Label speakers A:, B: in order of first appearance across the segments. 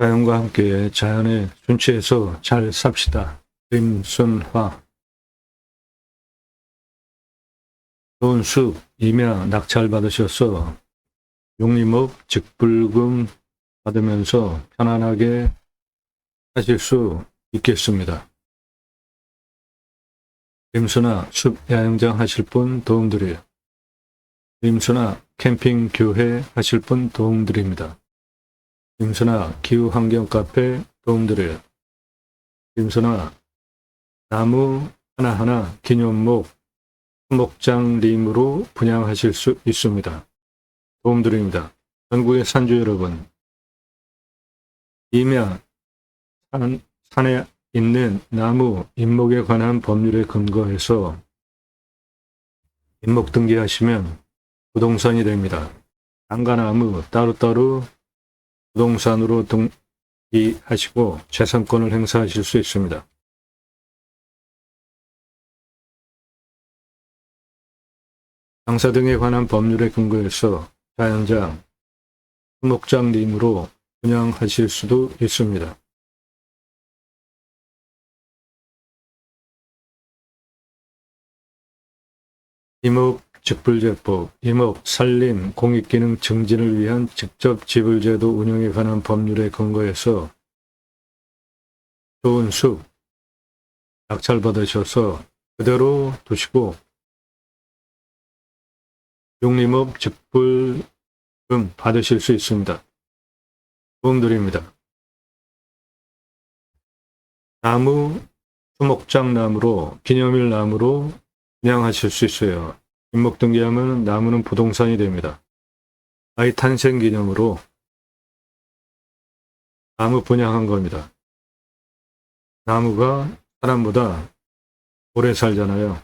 A: 자연과 함께 자연의 순치에서 잘 삽시다. 좋은 숲, 임야, 낙찰 받으셔서 용림업, 직불금 받으면서 편안하게 하실 수 있겠습니다. 김순아 숲 야영장 하실 분 도움드려요. 김순아 캠핑 교회 하실 분 도움드립니다. 김순아 기후환경 카페 도움드려요. 김순아 나무 하나하나 기념목 목장림으로 분양하실 수 있습니다. 도움드립니다. 전국의 산주 여러분, 이면 산, 산에 있는 나무, 인목에 관한 법률에 근거해서 인목 등기하시면 부동산이 됩니다. 단가나무 따로따로 부동산으로 등기하시고 재산권을 행사하실 수 있습니다. 장사 등에 관한 법률에 근거해서 자연장, 목장림으로 분양하실 수도 있습니다. 임업 직불제법, 임업 산림 공익기능 증진을 위한 직접 지불제도 운영에 관한 법률에 근거해서 좋은 숲 낙찰 받으셔서 그대로 두시고 용림업 직불금 받으실 수 있습니다. 도움드립니다. 나무, 수목장 나무로, 기념일 나무로 분양하실 수 있어요. 인목 등기하면 나무는 부동산이 됩니다. 아이 탄생 기념으로 나무 분양한 겁니다. 나무가 사람보다 오래 살잖아요.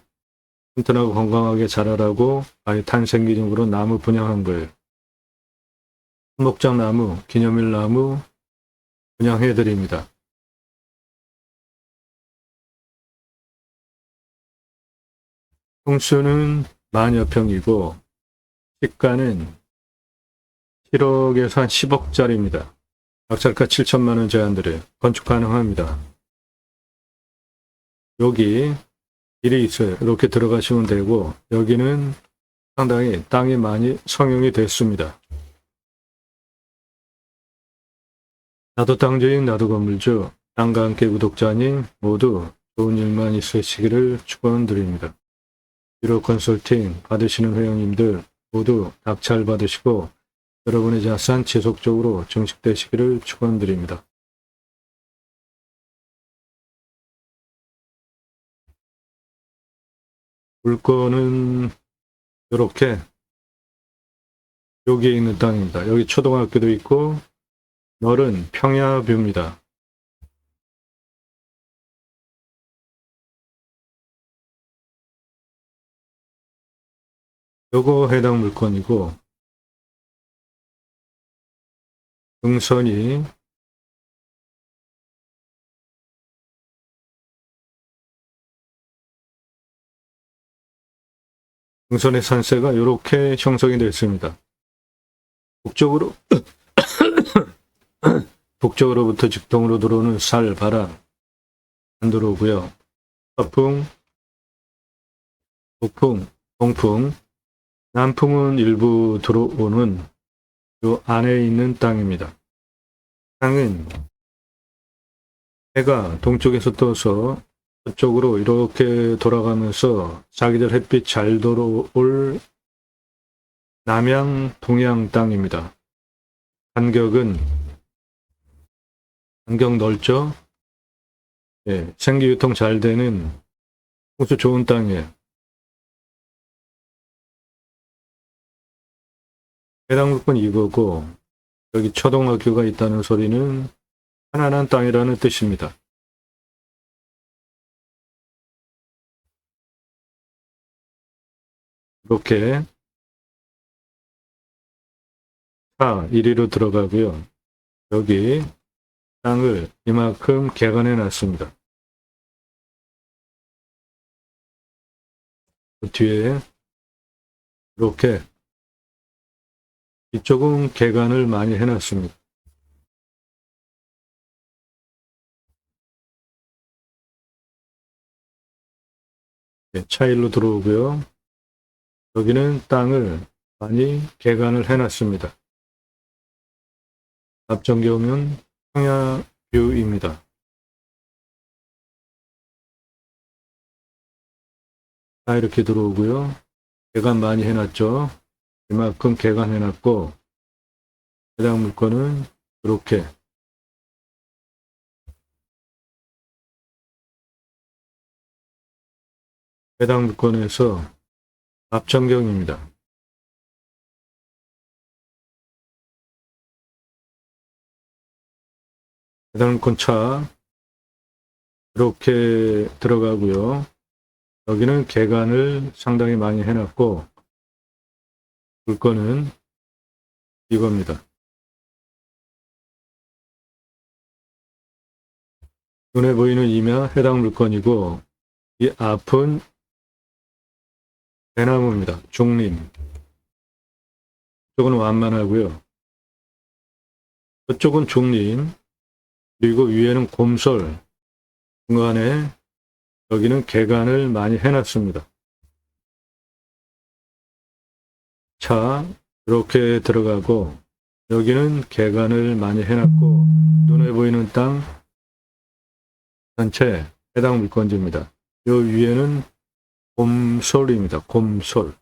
A: 튼튼하고 건강하게 자라라고 아이 탄생 기념으로 나무 분양한 거예요. 목장 나무, 기념일 나무 분양해 드립니다. 평수는 만여 평이고 시가는 7억에서 한 10억짜리입니다. 낙찰가 7천만 원 제한들에 건축 가능합니다. 여기 길이 있어요. 이렇게 들어가시면 되고 여기는 상당히 땅이 많이 성용이 됐습니다. 나도 땅주인 나도 건물주 땅과 함께 구독자님 모두 좋은 일만 있으시기를 축원드립니다. 유로 컨설팅 받으시는 회원님들 모두 낙찰 받으시고 여러분의 자산 지속적으로 증식되시기를 축원드립니다. 물건은 이렇게 여기에 있는 땅입니다. 여기 초등학교도 있고 넓은 평야뷰입니다. 요거 해당 물건이고 등선이 등선의 산세가 이렇게 형성이 되어 있습니다. 북쪽으로 북쪽으로부터 직동으로 들어오는 살, 바람 안 들어오고요. 서풍, 북풍, 동풍, 남풍은 일부 들어오는 요 안에 있는 땅입니다. 땅은 해가 동쪽에서 떠서 저쪽으로 이렇게 돌아가면서 자기들 햇빛 잘 들어올 남양 동양 땅입니다. 간격은 간격 넓죠? 예, 생기 유통 잘 되는 아주 좋은 땅이에요. 해당 물건 이거고 여기 초등학교가 있다는 소리는 편안한 땅이라는 뜻입니다. 이렇게 차 1위로 들어가고요. 여기 땅을 이만큼 개간해 놨습니다. 그 뒤에 이렇게 이쪽은 개관을 많이 해놨습니다. 예, 차일로 들어오고요. 여기는 땅을 많이 개관을 해놨습니다. 앞전개 오면 평야뷰입니다. 자, 이렇게 들어오고요. 개관 많이 해놨죠. 이만큼 개간해놨고 해당 물건은 이렇게 해당 물건에서 앞전경입니다. 해당 물건 차 이렇게 들어가고요. 여기는 개간을 상당히 많이 해놨고 물건은 이겁니다. 눈에 보이는 이면 해당 물건이고 이 앞은 대나무입니다. 중림. 이쪽은 완만하고요. 이쪽은 중림. 그리고 위에는 곰솔. 중간에 여기는 개간을 많이 해놨습니다. 차 이렇게 들어가고 여기는 개간을 많이 해놨고 눈에 보이는 땅 전체 해당 물건지입니다. 요 위에는 곰솔입니다. 곰솔.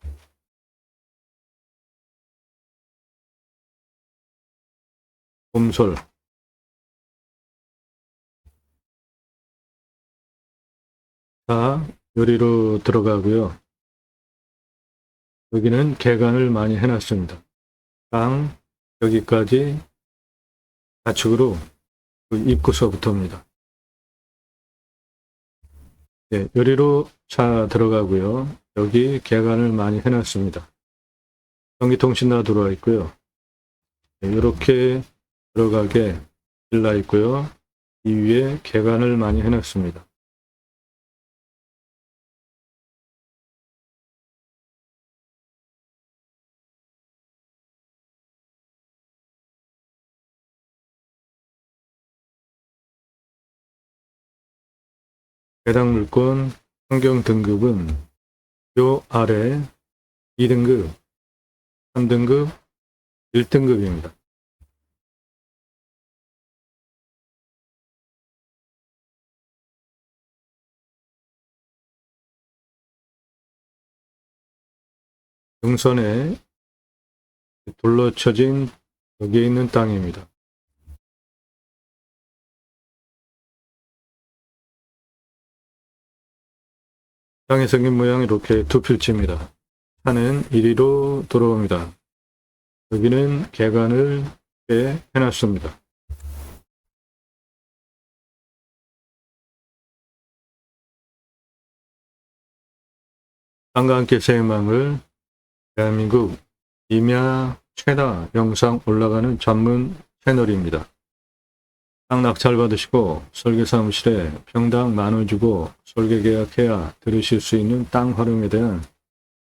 A: 곰솔. 자, 요리로 들어가고요. 여기는 개간을 많이 해놨습니다. 땅, 여기까지 좌측으로 그 입구서부터입니다. 네, 요리로 차 들어가고요. 여기 개간을 많이 해놨습니다. 전기통신 다 들어와 있고요. 네, 이렇게 들어가게 일라 있고요. 이 위에 개간을 많이 해놨습니다. 해당 물건 환경 등급은 요 아래 2등급, 3등급, 1등급입니다. 등선에 둘러쳐진 여기에 있는 땅입니다. 땅의 생긴 모양이 이렇게 두 필지입니다. 산은 이리로 돌아옵니다. 여기는 개간을 꽤 해놨습니다. 땅과 함께 새해망을 대한민국 임야 최다 영상 올라가는 전문 채널입니다. 땅 낙찰 받으시고 설계 사무실에 평당 만 원 주고 설계 계약해야 들으실 수 있는 땅 활용에 대한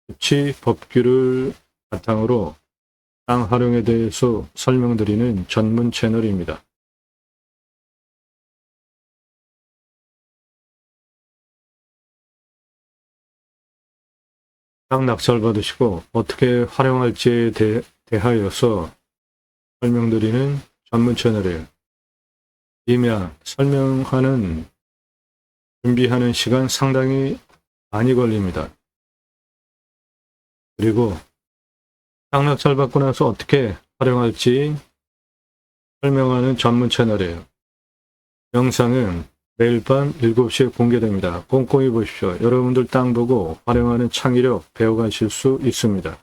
A: 조치 법규를 바탕으로 땅 활용에 대해서 설명드리는 전문 채널입니다. 땅 낙찰 받으시고 어떻게 활용할지에 대, 대하여서 설명드리는 전문 채널이에요. 임야 설명하는 준비하는 시간 상당히 많이 걸립니다. 그리고 땅낙찰 받고 나서 어떻게 활용할지 설명하는 전문 채널이에요. 영상은 매일 밤 7시에 공개됩니다. 꼼꼼히 보십시오. 여러분들 땅 보고 활용하는 창의력 배워가실 수 있습니다.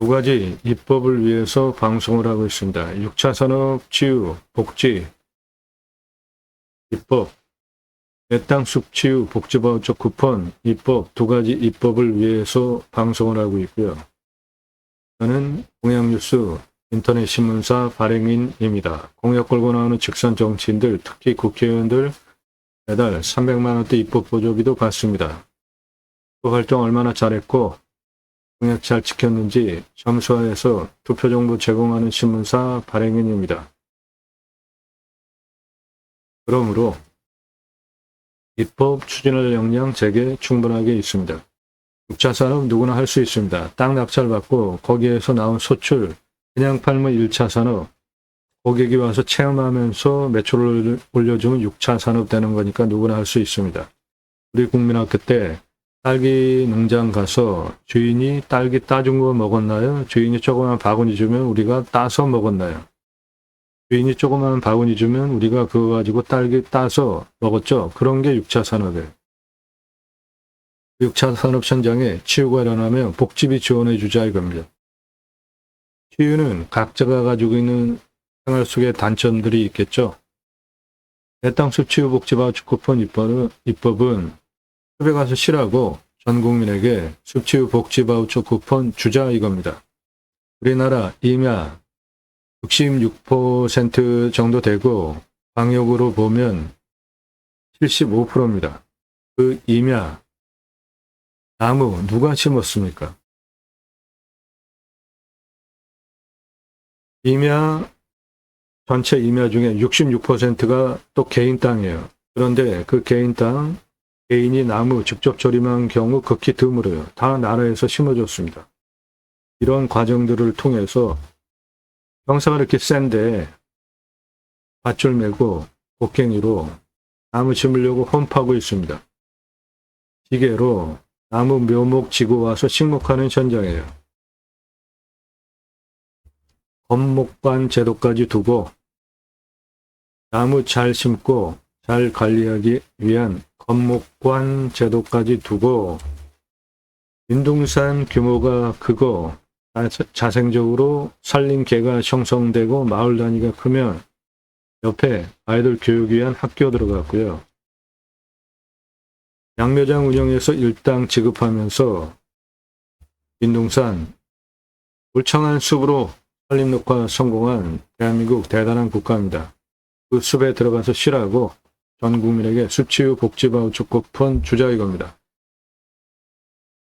A: 두 가지 입법을 위해서 방송을 하고 있습니다. 6차 산업 치유 복지 입법, 내땅숲 치유 복지바우처 쿠폰 입법 두 가지 입법을 위해서 방송을 하고 있고요. 저는 공약뉴스 인터넷 신문사 발행인입니다. 공약 걸고 나오는 직선 정치인들, 특히 국회의원들 매달 300만 원대 입법 보조기도 받습니다. 그 활동 얼마나 잘했고 공약 잘 지켰는지 점수화해서 투표 정보 제공하는 신문사 발행인입니다. 그러므로 입법 추진할 역량 제게 충분하게 있습니다. 6차 산업 누구나 할 수 있습니다. 땅 낙찰받고 거기에서 나온 소출 그냥 팔면 1차 산업 고객이 와서 체험하면서 매출을 올려주면 6차 산업 되는 거니까 누구나 할 수 있습니다. 우리 국민학교 때 딸기 농장 가서 주인이 딸기 따준 거 먹었나요? 주인이 조그만 바구니 주면 우리가 따서 먹었나요? 주인이 조그만 바구니 주면 우리가 그거 가지고 딸기 따서 먹었죠. 그런 게 6차 산업이에요. 6차 산업 현장에 치유가 일어나면 복지비 지원해 주자 이겁니다. 치유는 각자가 가지고 있는 생활 속에 단점들이 있겠죠. 내땅숲 치유 복지바우처 쿠폰 입법은, 입법은 숲에 가서 쉬라고 전 국민에게 숲치유 복지 바우처 쿠폰 주자 이겁니다. 우리나라 임야 66% 정도 되고 방역으로 보면 75%입니다. 그 임야 나무 누가 심었습니까? 임야 전체 임야 중에 66%가 또 개인 땅이에요. 그런데 그 개인 땅 개인이 나무 직접 조림한 경우 극히 드물어요. 다 나라에서 심어줬습니다. 이런 과정들을 통해서 경사가 이렇게 센데 밧줄 메고 곡괭이로 나무 심으려고 홈파고 있습니다. 기계로 나무 묘목 지고 와서 식목하는 현장이에요. 건목관 제도까지 두고 나무 잘 심고 잘 관리하기 위한 건목관 제도까지 두고 인둥산 규모가 크고 자- 자생적으로 산림계가 형성되고 마을 단위가 크면 옆에 아이들 교육 위한 학교 들어갔고요. 양묘장 운영에서 일당 지급하면서 인둥산 울창한 숲으로 산림 녹화 성공한 대한민국 대단한 국가입니다. 그 숲에 들어가서 쉬라고 전 국민에게 숲치유 복지바우처 쿠폰 주자 이겁니다.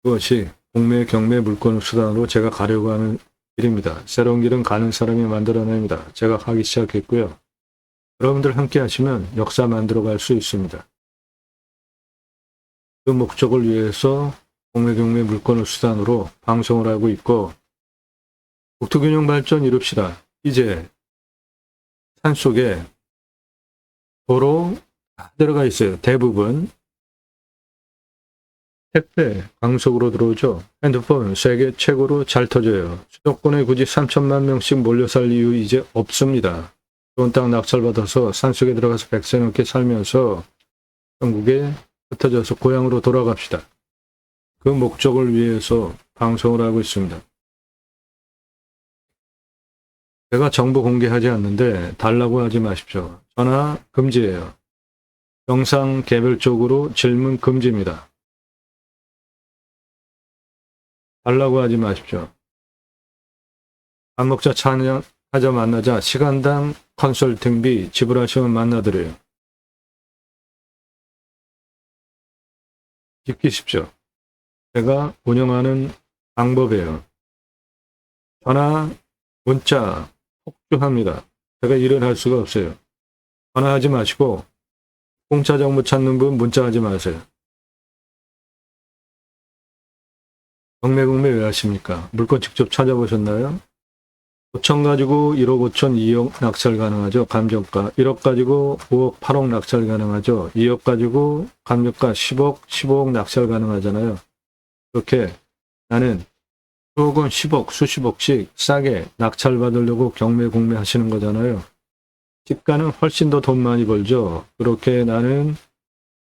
A: 그것이 공매 경매 물건 수단으로 제가 가려고 하는 길입니다. 새로운 길은 가는 사람이 만들어냅니다. 제가 하기 시작했고요. 여러분들 함께 하시면 역사 만들어 갈 수 있습니다. 그 목적을 위해서 공매 경매 물건을 수단으로 방송을 하고 있고 국토균형 발전 이룹시다. 이제 산속에 도로 다 들어가 있어요. 대부분. 택배 강속으로 들어오죠. 핸드폰 세계 최고로 잘 터져요. 수도권에 굳이 3천만 명씩 몰려 살 이유 이제 없습니다. 좋은 땅 낙찰받아서 산속에 들어가서 백세 넘게 살면서 전국에 흩어져서 고향으로 돌아갑시다. 그 목적을 위해서 방송을 하고 있습니다. 제가 정보 공개하지 않는데 달라고 하지 마십시오. 전화 금지예요. 영상 개별적으로 질문 금지입니다. 달라고 하지 마십시오. 밥 먹자 차냐 하자 만나자 시간당 컨설팅비 지불하시면 만나드려요. 지키십시오. 제가 운영하는 방법이에요. 전화, 문자, 폭주합니다. 제가 일을 할 수가 없어요. 전화하지 마시고 공짜 정보 찾는 분 문자하지 마세요. 경매국매 왜 하십니까? 물건 직접 찾아보셨나요? 5천 가지고 1억 5천 2억 낙찰 가능하죠. 감정가 1억 가지고 5억 8억 낙찰 가능하죠. 2억 가지고 감정가 10억 15억 낙찰 가능하잖아요. 그렇게 나는 수억 원 10억 수십억씩 싸게 낙찰 받으려고 경매 공매 하시는 거잖아요. 집가는 훨씬 더 돈 많이 벌죠. 그렇게 나는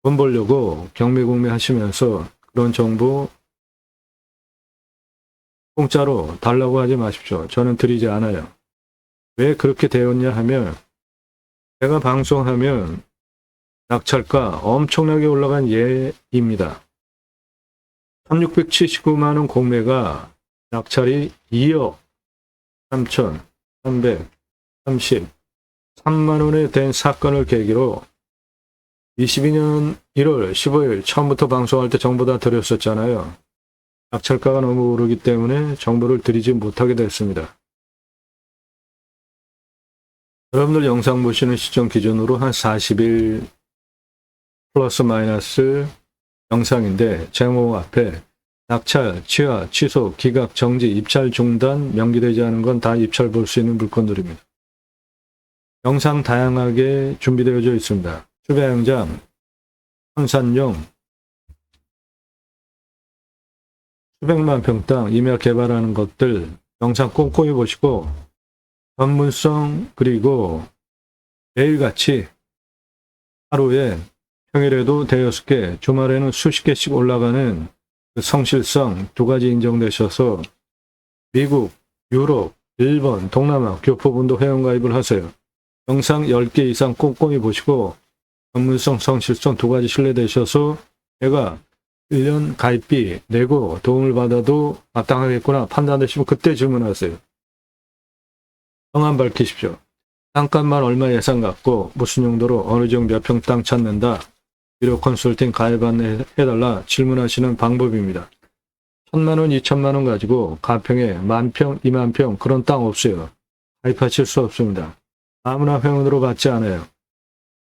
A: 돈 벌려고 경매 공매 하시면서 그런 정보 공짜로 달라고 하지 마십시오. 저는 드리지 않아요. 왜 그렇게 되었냐 하면 제가 방송하면 낙찰가 엄청나게 올라간 예입니다. 1679만 원 공매가 낙찰이 2억 3천 330 3만 원에 된 사건을 계기로 22년 1월 15일 처음부터 방송할 때 정보 다 드렸었잖아요. 낙찰가가 너무 오르기 때문에 정보를 드리지 못하게 됐습니다. 여러분들 영상 보시는 시점 기준으로 한 40일 플러스 마이너스 영상인데 제목 앞에 낙찰, 취하, 취소, 기각, 정지, 입찰 중단, 명기되지 않은 건 다 입찰 볼 수 있는 물건들입니다. 영상 다양하게 준비되어져 있습니다. 추배양장, 현산용, 수백만 평땅 임야 개발하는 것들 영상 꼼꼼히 보시고 전문성 그리고 매일같이 하루에 평일에도 대여섯 개, 주말에는 수십 개씩 올라가는 그 성실성 두 가지 인정되셔서 미국, 유럽, 일본, 동남아 교포분도 회원가입을 하세요. 영상 10개 이상 꼼꼼히 보시고 전문성, 성실성 두 가지 신뢰되셔서 내가 1년 가입비 내고 도움을 받아도 마땅하겠구나 판단되시면 그때 질문하세요. 성함 밝히십시오. 땅값만 얼마 예상 갖고 무슨 용도로 어느 정도 몇 평 땅 찾는다. 유료 컨설팅 가입 안내해달라 질문하시는 방법입니다. 천만 원, 이천만 원 가지고 가평에 만 평, 이만 평 그런 땅 없어요. 가입하실 수 없습니다. 아무나 회원으로 받지 않아요.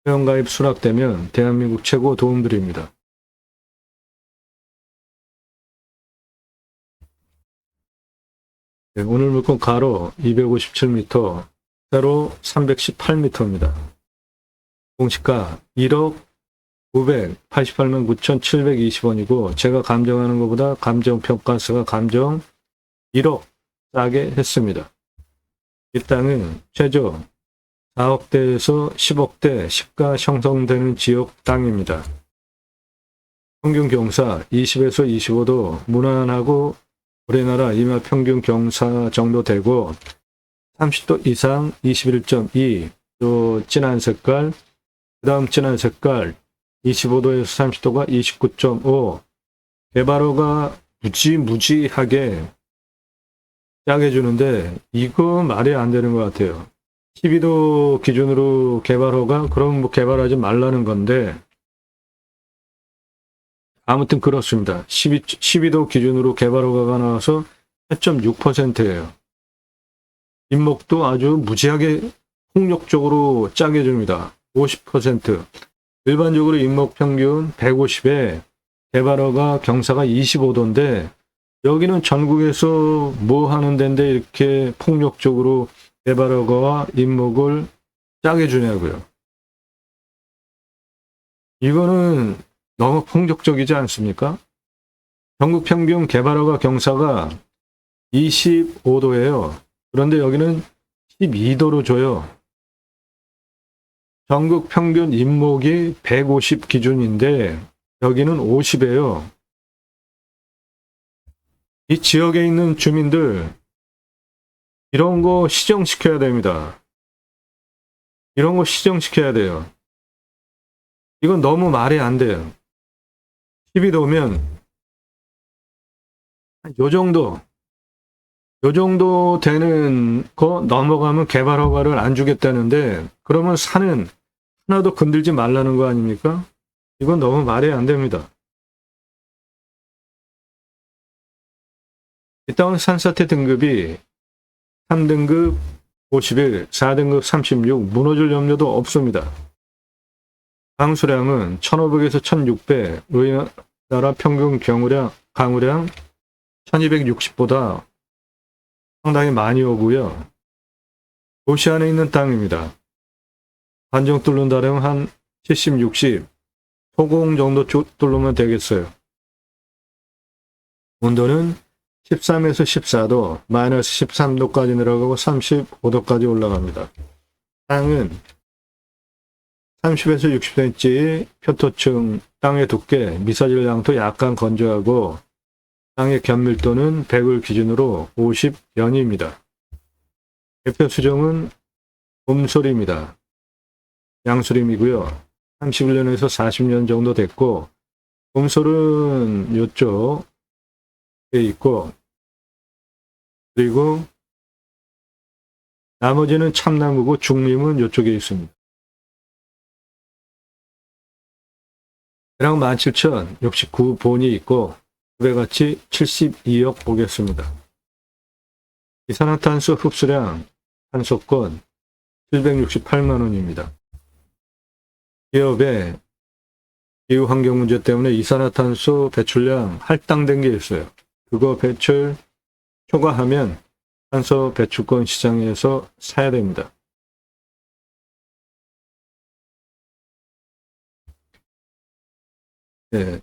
A: 회원가입 수락되면 대한민국 최고 도움드립니다. 네, 오늘 물건 가로 257m, 세로 318m입니다. 공시가 1억 988만 9,720원이고 제가 감정하는 것보다 감정평가서가 감정 1억 싸게 했습니다. 이 땅은 최저 4억대에서 10억대 시가 형성되는 지역 땅입니다. 평균 경사 20에서 25도 무난하고 우리나라 임야 평균 경사 정도 되고 30도 이상 21.2, 또 진한 색깔, 그 다음 진한 색깔 25도에서 30도가 29.5, 개발호가 무지무지하게 짜게 주는데 이거 말이 안 되는 것 같아요. 12도 기준으로 개발호가 그럼 뭐 개발하지 말라는 건데 아무튼 그렇습니다. 12, 12도 기준으로 개발허가가 나와서 8.6%예요. 인목도 아주 무지하게 폭력적으로 짜게 줍니다. 50%. 일반적으로 인목 평균 150에 개발허가 경사가 25도인데 여기는 전국에서 뭐 하는 데인데 이렇게 폭력적으로 개발허가와 인목을 짜게 주냐고요. 이거는 너무 폭력적이지 않습니까? 전국 평균 개발허가 경사가 25도예요. 그런데 여기는 12도로 줘요. 전국 평균 인목이 150 기준인데 여기는 50이에요. 이 지역에 있는 주민들 이런 거 시정시켜야 됩니다. 이런 거 시정시켜야 돼요. 이건 너무 말이 안 돼요. 12도면 요 정도 요 정도 되는 거 넘어가면 개발 허가를 안 주겠다는데 그러면 산은 하나도 건들지 말라는 거 아닙니까? 이건 너무 말이 안 됩니다. 이 땅은 산사태 등급이 3등급 51, 4등급 36 무너질 염려도 없습니다. 강수량은 1500에서 1600, 우리나라 평균 경우량, 강우량 1260보다 상당히 많이 오고요. 도시 안에 있는 땅입니다. 반정 뚫는다면 한 70, 60, 소공 정도 뚫으면 되겠어요. 온도는 13에서 14도, 마이너스 13도까지 내려가고 35도까지 올라갑니다. 땅은 30에서 60cm 표토층 땅의 두께, 미사질 양도 약간 건조하고 땅의 견밀도는 100을 기준으로 50연입니다. 대표 수정은 봄소리입니다. 양수림이고요. 31년에서 40년 정도 됐고 봄솔은 이쪽에 있고 그리고 나머지는 참나무고 중림은 이쪽에 있습니다. 대략 17,069 본이 있고 구배가치 72억 보겠습니다. 이산화탄소 흡수량, 탄소권 768만 원입니다. 기업의 기후 환경 문제 때문에 이산화탄소 배출량 할당된 게 있어요. 그거 배출 초과하면 탄소 배출권 시장에서 사야 됩니다. 네.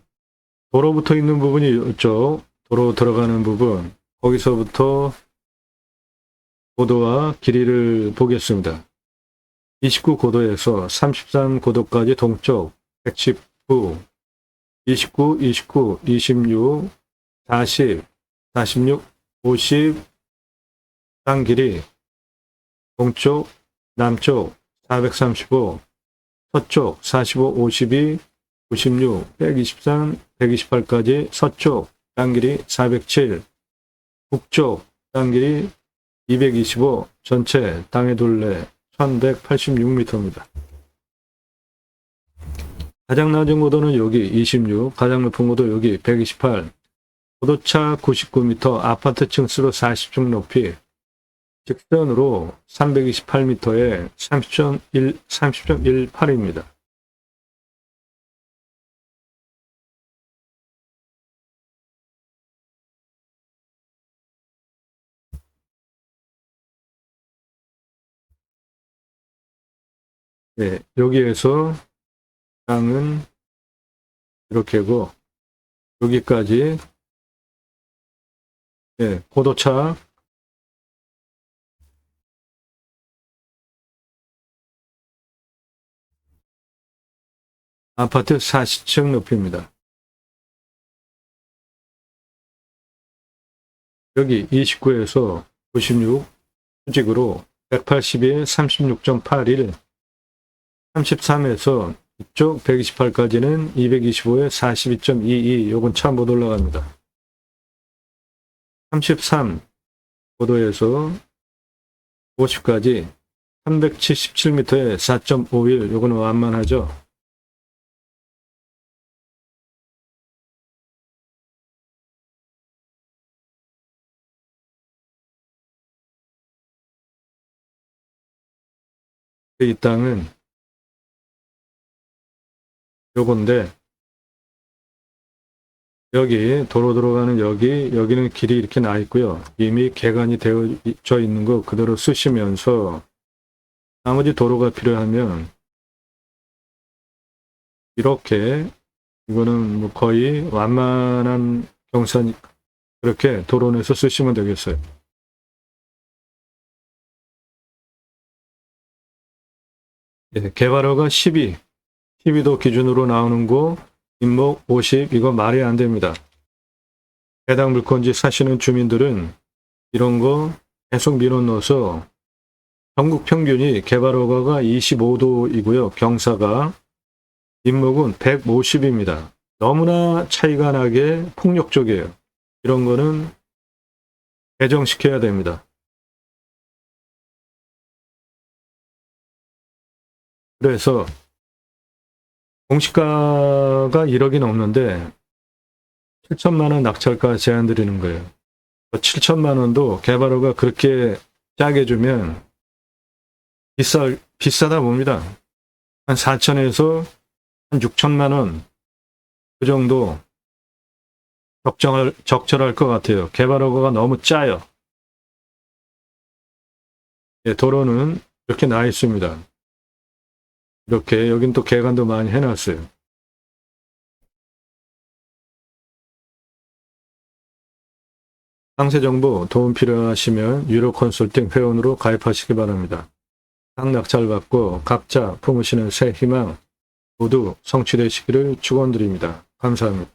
A: 도로 붙어 있는 부분이 이쪽, 도로 들어가는 부분, 거기서부터 고도와 길이를 보겠습니다. 29고도에서 33고도까지 동쪽 119, 29, 29, 26, 40, 46, 50, 땅 길이 동쪽, 남쪽 435, 서쪽 45, 52, 96, 123, 128까지 서쪽 땅 길이 407, 북쪽 땅 길이 225, 전체 땅의 둘레 1186m입니다. 가장 낮은 고도는 여기 26, 가장 높은 고도 여기 128, 고 도차 99m, 아파트 층 수로 40층 높이, 직선으로 328m에 30.1, 30.18입니다. 네, 여기에서 땅은 이렇게고 여기까지 네, 고도차 아파트 40층 높이입니다. 여기 29에서 96 수직으로 182에 36.81 33에서 이쪽 128까지는 225에 42.22 요건 참 못 올라갑니다. 33 고도에서 50까지 377m에 4.51 요거는 완만하죠. 이 땅은 요건데 여기 도로 들어가는 여기 여기는 길이 이렇게 나 있고요. 이미 개간이 되어져 있는 거 그대로 쓰시면서 나머지 도로가 필요하면 이렇게 이거는 뭐 거의 완만한 경사니 그렇게 도로 내서 쓰시면 되겠어요. 예, 개발허가 12, 12도 기준으로 나오는 거 임목 50 이거 말이 안 됩니다. 해당 물건지 사시는 주민들은 이런 거 계속 민원 넣어서 전국 평균이 개발허가가 25도이고요. 경사가 임목은 150입니다. 너무나 차이가 나게 폭력적이에요. 이런 거는 개정시켜야 됩니다. 그래서 공시가가 1억이 넘는데 7천만 원 낙찰가 제한 드리는 거예요. 7천만 원도 개발허가 그렇게 짜게 주면 비싸 비싸다 봅니다. 한 4천에서 한 6천만 원 그 정도 적정할 적절할 것 같아요. 개발허가가 너무 짜요. 예, 도로는 이렇게 나 있습니다. 이렇게 여긴 또 개간도 많이 해놨어요. 상세 정보 도움 필요하시면 유료 컨설팅 회원으로 가입하시기 바랍니다. 상낙찰 받고 각자 품으시는 새 희망 모두 성취되시기를 축원드립니다. 감사합니다.